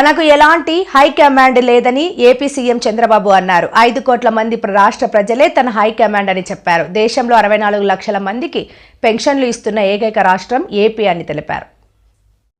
తనకు ఎలాంటి హైకమాండ్ లేదని ఏపీ సీఎం చంద్రబాబు అన్నారు. ఐదు కోట్ల మంది ప్ర- రాష్ట్ర ప్రజలే తన హైకమాండ్ అని చెప్పారు. దేశంలో అరవై నాలుగు లక్షల మందికి పెన్షన్లు ఇస్తున్న ఏకైక రాష్ట్రం ఏపీ అని తెలిపారు.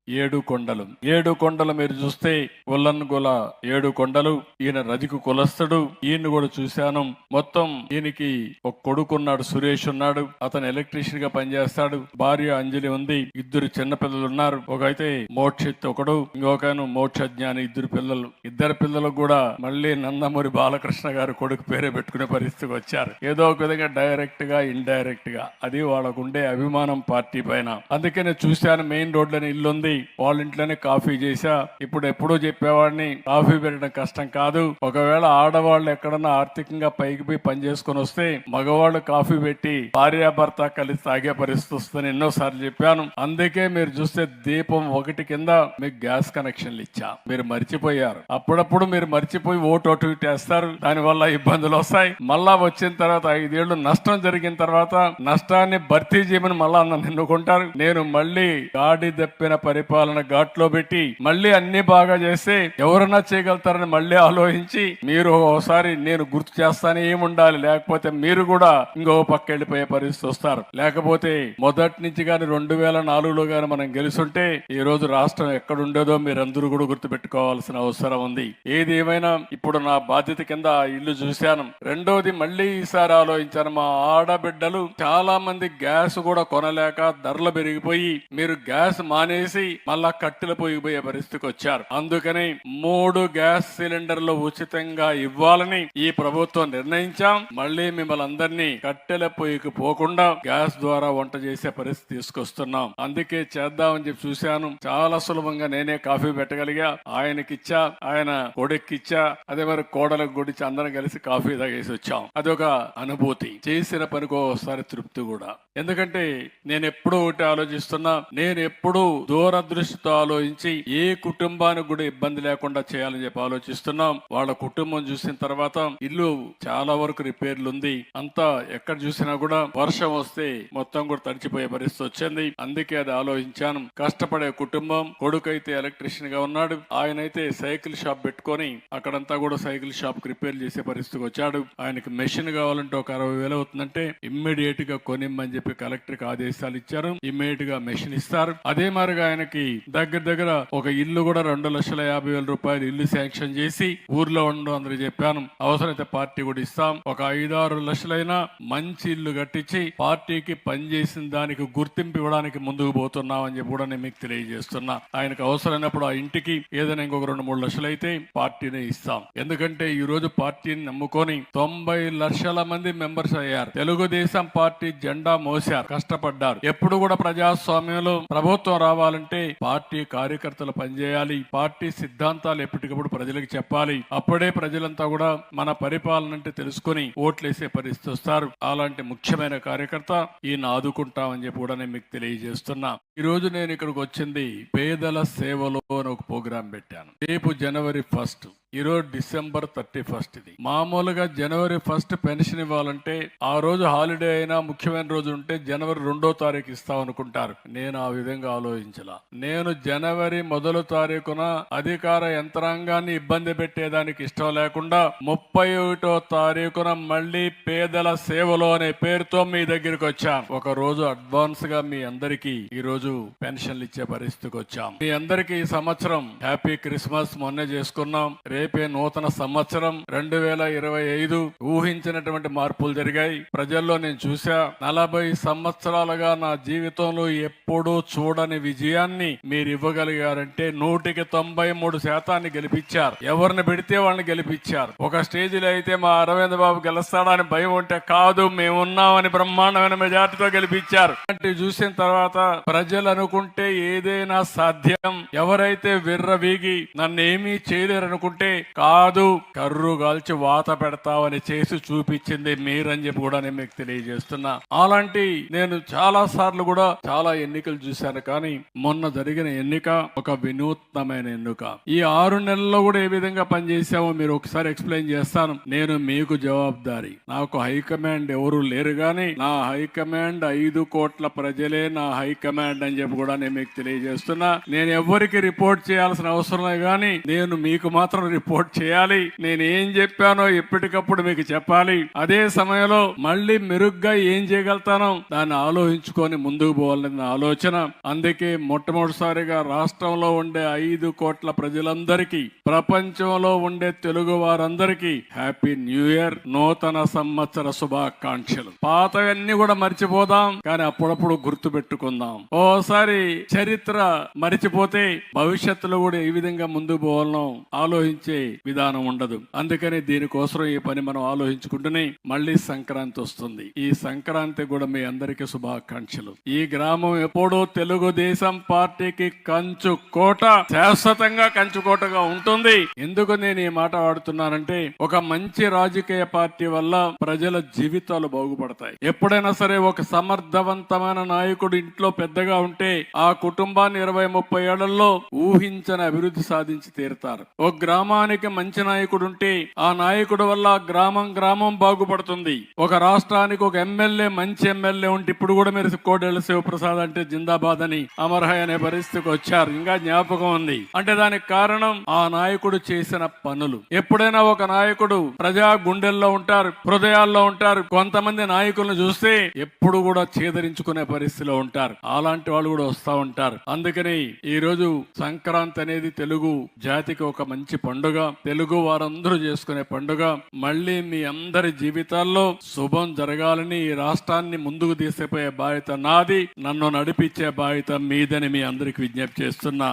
ఏడు కొండలు. ఏడు కొండలు మీరు చూస్తే ఉల్లన్ గుల ఏడు కొండలు. ఈయన రదికు కులస్తుడు. ఈయన కూడా చూశాను. మొత్తం ఈయనకి ఒక కొడుకున్నాడు సురేష్ ఉన్నాడు. అతను ఎలక్ట్రీషియన్గా పనిచేస్తాడు. భార్య అంజలి ఉంది. ఇద్దరు చిన్న పిల్లలు ఉన్నారు. ఒకైతే అయితే మోక్షిత్ ఒకడు ఇంకొకను మోక్ష జ్ఞాని ఇద్దరు పిల్లలు. ఇద్దరు పిల్లలకు కూడా మళ్ళీ నందమూరి బాలకృష్ణ గారు కొడుకు పేరే పెట్టుకునే పరిస్థితికి వచ్చారు. ఏదో ఒక విధంగా డైరెక్ట్గా ఇండైరెక్ట్గా. అది వాళ్ళకు ఉండే అభిమానం పార్టీ పైన. అందుకే నేను చూశాను మెయిన్ రోడ్లోనే ఇల్లు ఉంది వాళ్ళ ఇంట్లోనే కాఫీ చేశా. ఇప్పుడు ఎప్పుడూ చెప్పేవాడిని కాఫీ పెట్టడం కష్టం కాదు. ఒకవేళ ఆడవాళ్ళు ఎక్కడన్నా ఆర్థికంగా పైకి పోయి పని చేసుకొని వస్తే మగవాళ్ళు కాఫీ పెట్టి భార్యాభర్త కలిసి తాగే పరిస్థితి వస్తుందని ఎన్నోసార్లు చెప్పాను. అందుకే మీరు చూస్తే దీపం ఒకటి కింద మీకు గ్యాస్ కనెక్షన్లు ఇచ్చా. మీరు మర్చిపోయారు. అప్పుడప్పుడు మీరు మర్చిపోయి ఓటు అటు ఇటు వేస్తారు. దాని వల్ల ఇబ్బందులు వస్తాయి. మళ్ళా వచ్చిన తర్వాత ఐదేళ్ళు నష్టం జరిగిన తర్వాత నష్టాన్ని భర్తీ చేయమని మళ్ళా నన్ను ఎన్నుకుంటారు. నేను మళ్ళీ గాడి దప్పిన పరిపాలన ఘాట్లో పెట్టి మళ్ళీ అన్ని బాగా చేస్తే ఎవరన్నా చేయగలుగుతారని మళ్ళీ ఆలోచించి మీరు ఒకసారి నేను గుర్తు చేస్తానే ఏముండాలి. లేకపోతే మీరు కూడా ఇంకో పక్క వెళ్ళిపోయే పరిస్థితి వస్తారు. లేకపోతే మొదటి నుంచి కానీ రెండు వేల నాలుగులో కానీ మనం గెలుసుంటే ఈ రోజు రాష్ట్రం ఎక్కడుండేదో మీరందరూ కూడా గుర్తు పెట్టుకోవాల్సిన అవసరం ఉంది. ఏది ఏమైనా ఇప్పుడు నా బాధ్యత కింద ఇల్లు చూశాను. రెండోది మళ్ళీ ఈసారి ఆలోచించాను. మా ఆడబిడ్డలు చాలా మంది గ్యాస్ కూడా కొనలేక ధరలు పెరిగిపోయి మీరు గ్యాస్ మానేసి మళ్ళా కట్టెల పోయిపోయే పరిస్థితికి వచ్చారు. అందుకని మూడు గ్యాస్ సిలిండర్లు ఉచితంగా ఇవ్వాలని ఈ ప్రభుత్వం నిర్ణయించాం. మళ్ళీ మిమ్మల్ని అందరినీ కట్టెల పొయ్యికి పోకుండా గ్యాస్ ద్వారా వంట చేసే పరిస్థితి తీసుకొస్తున్నాం. అందుకే చేద్దామని చెప్పి చూశాను. చాలా సులభంగా నేనే కాఫీ పెట్టగలిగా. ఆయనకిచ్చా ఆయన కొడుక్కిచ్చా అదే మరి కోడలకు గుడిచి అందరం కలిసి కాఫీ తాగేసి వచ్చాం. అదొక అనుభూతి. చేసిన పనికి ఒకసారి తృప్తి కూడా. ఎందుకంటే నేను ఎప్పుడూ ఒకటి ఆలోచిస్తున్నా. నేను ఎప్పుడూ దూరదృష్టితో ఆలోచించి ఏ కుటుంబానికి కూడా ఇబ్బంది లేకుండా చేయాలని చెప్పి ఆలోచిస్తున్నాం. వాళ్ళ కుటుంబం చూసిన తర్వాత ఇల్లు చాలా వరకు రిపేర్లు ఉంది. అంతా ఎక్కడ చూసినా కూడా వర్షం వస్తే మొత్తం కూడా తడిచిపోయే పరిస్థితి వచ్చింది. అందుకే అది ఆలోచించాను. కష్టపడే కుటుంబం కొడుకు అయితే ఎలక్ట్రీషియన్గా ఉన్నాడు. ఆయన అయితే సైకిల్ షాప్ పెట్టుకొని అక్కడంతా కూడా సైకిల్ షాప్కి రిపేర్ చేసే పరిస్థితికి వచ్చాడు. ఆయనకి మెషిన్ కావాలంటే ఒక అరవై వేలు అవుతుందంటే ఇమ్మీడియట్గా కొనిమ్మని చెప్పి కలెక్టర్కి ఆదేశాలు ఇచ్చారు. ఇమ్మీడియట్గా మెషిన్ ఇస్తారు. అదే మాదిరిగా ఆయనకి దగ్గర దగ్గర ఒక ఇల్లు కూడా రెండు లక్షల యాభై వేల రూపాయలు ఇల్లు శాంక్షన్ చేసి ఊర్లో ఉండడం అందరికి చెప్పాను. అవసరమైతే పార్టీ కూడా ఇస్తాం. ఒక ఐదారు లక్షలైనా మంచి ఇల్లు కట్టించి పార్టీకి పనిచేసిన దానికి గుర్తింపు ఇవ్వడానికి ముందుకు పోతున్నాం అని చెప్పి కూడా నేను మీకు తెలియజేస్తున్నా. ఆయనకు అవసరమైనప్పుడు ఆ ఇంటికి ఏదైనా ఇంకొక రెండు మూడు లక్షలు అయితే పార్టీనే ఇస్తాం. ఎందుకంటే ఈ రోజు పార్టీని నమ్ముకొని తొంభై లక్షల మంది మెంబర్స్ అయ్యారు. తెలుగుదేశం పార్టీ జెండా మోసారు కష్టపడ్డారు. ఎప్పుడు కూడా ప్రజాస్వామ్యంలో ప్రభుత్వం రావాలంటే పార్టీ కార్యకర్తలు పనిచేయాలి పార్టీ సిద్ధాంతాలు ఎప్పటికప్పుడు ప్రజలకు చెప్పాలి. అప్పుడే ప్రజలంతా కూడా మన పరిపాలన అంటే తెలుసుకొని ఓట్లేసే పరిస్థితి వస్తారు. అలాంటి ముఖ్యమైన కార్యకర్త ఈయన ఆదుకుంటామని చెప్పి కూడా నేను మీకు తెలియజేస్తున్నా. ఈ రోజు నేను ఇక్కడికి వచ్చింది పేదల సేవలో అని ఒక ప్రోగ్రాం పెట్టాను. రేపు జనవరి ఫస్ట్ ఈ రోజు డిసెంబర్ థర్టీ ఫస్ట్ ఇది. మామూలుగా జనవరి ఫస్ట్ పెన్షన్ ఇవ్వాలంటే ఆ రోజు హాలిడే అయినా ముఖ్యమైన రోజు ఉంటే జనవరి రెండో తారీఖు ఇస్తాం అనుకుంటారు. నేను ఆ విధంగా ఆలోచించలా. నేను జనవరి మొదలు తారీఖున అధికార యంత్రాంగాన్ని ఇబ్బంది పెట్టేదానికి ఇష్టం లేకుండా ముప్పై ఒకటో తారీఖున మళ్ళీ పేదల సేవలో అనే పేరుతో మీ దగ్గరికి వచ్చాం ఒక రోజు అడ్వాన్స్గా మీ అందరికి ఈ రోజు పెన్షన్లు ఇచ్చే పరిస్థితికి వచ్చాం. మీ అందరికి ఈ సంవత్సరం హ్యాపీ క్రిస్మస్ మొన్నే చేసుకున్నాం. రేపే నూతన సంవత్సరం రెండు వేల ఇరవై ఐదు ఊహించినటువంటి మార్పులు జరిగాయి. ప్రజల్లో నేను చూసా నలభై సంవత్సరాలుగా నా జీవితంలో ఎప్పుడూ చూడని విజయాన్ని మీరు ఇవ్వగలిగారంటే నూటికి తొంభై మూడు శాతాన్ని గెలిపించారు. ఎవరిని పెడితే వాళ్ళని గెలిపించారు. ఒక స్టేజిలో అయితే మా అరవింద్ బాబు గెలుస్తాడని భయం ఉంటే కాదు మేమున్నామని బ్రహ్మాండమైన మెజార్టీతో గెలిపించారు. అంటే చూసిన తర్వాత ప్రజలు అనుకుంటే ఏదైనా సాధ్యం. ఎవరైతే విర్రవీగి నన్ను ఏమీ చేయలేరనుకుంటే అంటే కాదు కర్రు కాల్చి వాత పెడతావని చేసి చూపించింది మీరని చెప్పి కూడా నేను మీకు తెలియజేస్తున్నా. అలాంటి నేను చాలా సార్లు కూడా చాలా ఎన్నికలు చూశాను. కానీ మొన్న జరిగిన ఎన్నిక ఒక వినూత్నమైన ఎన్నిక. ఈ ఆరు నెలల్లో కూడా ఏ విధంగా పనిచేసామో మీరు ఒకసారి ఎక్స్ప్లెయిన్ చేస్తాను. నేను మీకు జవాబుదారి. నాకు హైకమాండ్ ఎవరు లేరు కానీ నా హైకమాండ్ ఐదు కోట్ల ప్రజలే నా హైకమాండ్ అని చెప్పి కూడా నేను మీకు తెలియజేస్తున్నా. నేను ఎవరికి రిపోర్ట్ చేయాల్సిన అవసరం లేదు కానీ నేను మీకు మాత్రం రిపోర్ట్ చేయాలి. నేను ఏం చెప్పానో ఎప్పటికప్పుడు మీకు చెప్పాలి. అదే సమయంలో మళ్ళీ మెరుగ్గా ఏం చేయగలుగుతానో దాన్ని ఆలోచించుకొని ముందుకు పోవాలన్న ఆలోచన. అందుకే మొట్టమొదటిసారిగా రాష్ట్రంలో ఉండే ఐదు కోట్ల ప్రజలందరికీ ప్రపంచంలో ఉండే తెలుగు వారందరికీ హ్యాపీ న్యూ ఇయర్ నూతన సంవత్సర శుభాకాంక్షలు. పాతవన్నీ కూడా మర్చిపోదాం కానీ అప్పుడప్పుడు గుర్తు పెట్టుకుందాం. ఓసారి చరిత్ర మరిచిపోతే భవిష్యత్తులో కూడా ఏ విధంగా ముందుకు పోవాలనో ఆలోచించి విధానం ఉండదు. అందుకని దీనికోసం ఈ పని మనం ఆలోచించుకుంటూనే మళ్ళీ సంక్రాంతి వస్తుంది. ఈ సంక్రాంతి కూడా మీ అందరికీ శుభాకాంక్షలు. ఈ గ్రామం ఎప్పుడూ తెలుగుదేశం పార్టీకి కంచు కోట శాశ్వతంగా కంచుకోటగా ఉంటుంది. ఎందుకు నేను ఈ మాట ఆడుతున్నానంటే ఒక మంచి రాజకీయ పార్టీ వల్ల ప్రజల జీవితాలు బాగుపడతాయి. ఎప్పుడైనా సరే ఒక సమర్థవంతమైన నాయకుడు ఇంట్లో పెద్దగా ఉంటే ఆ కుటుంబాన్ని ఇరవై ముప్పై ఏళ్ళలో ఊహించని అభివృద్ధి సాధించి తీరుతారు. ఒక గ్రామానికి మంచి నాయకుడు ఉంటే ఆ నాయకుడు వల్ల గ్రామం గ్రామం బాగుపడుతుంది. ఒక రాష్ట్రానికి ఒక ఎమ్మెల్యే మంచి ఎమ్మెల్యే ఉంటే ఇప్పుడు కూడా మీరు కోడెల శివప్రసాద్ అంటే జిందాబాద్ అని అమర్హయ్ అనే పరిస్థితికి వచ్చారు. ఇంకా జ్ఞాపకం ఉంది. అంటే దానికి కారణం ఆ నాయకుడు చేసిన పనులు. ఎప్పుడైనా ఒక నాయకుడు ప్రజా గుండెల్లో ఉంటారు హృదయాల్లో ఉంటారు. కొంతమంది నాయకులను చూస్తే ఎప్పుడు కూడా చేదరించుకునే పరిస్థితిలో ఉంటారు. అలాంటి వాళ్ళు కూడా వస్తా ఉంటారు. అందుకని ఈ రోజు సంక్రాంతి అనేది తెలుగు జాతికి ఒక మంచి పండుగ. పండుగ తెలుగు వారందరూ చేసుకునే పండుగ. మళ్ళీ మీ అందరి జీవితాల్లో శుభం జరగాలని ఈ రాష్ట్రాన్ని ముందుకు తీసుకుపోయే బాధ్యత నాది. నన్ను నడిపించే బాధ్యత మీదని మీ అందరికి విజ్ఞప్తి చేస్తున్నా.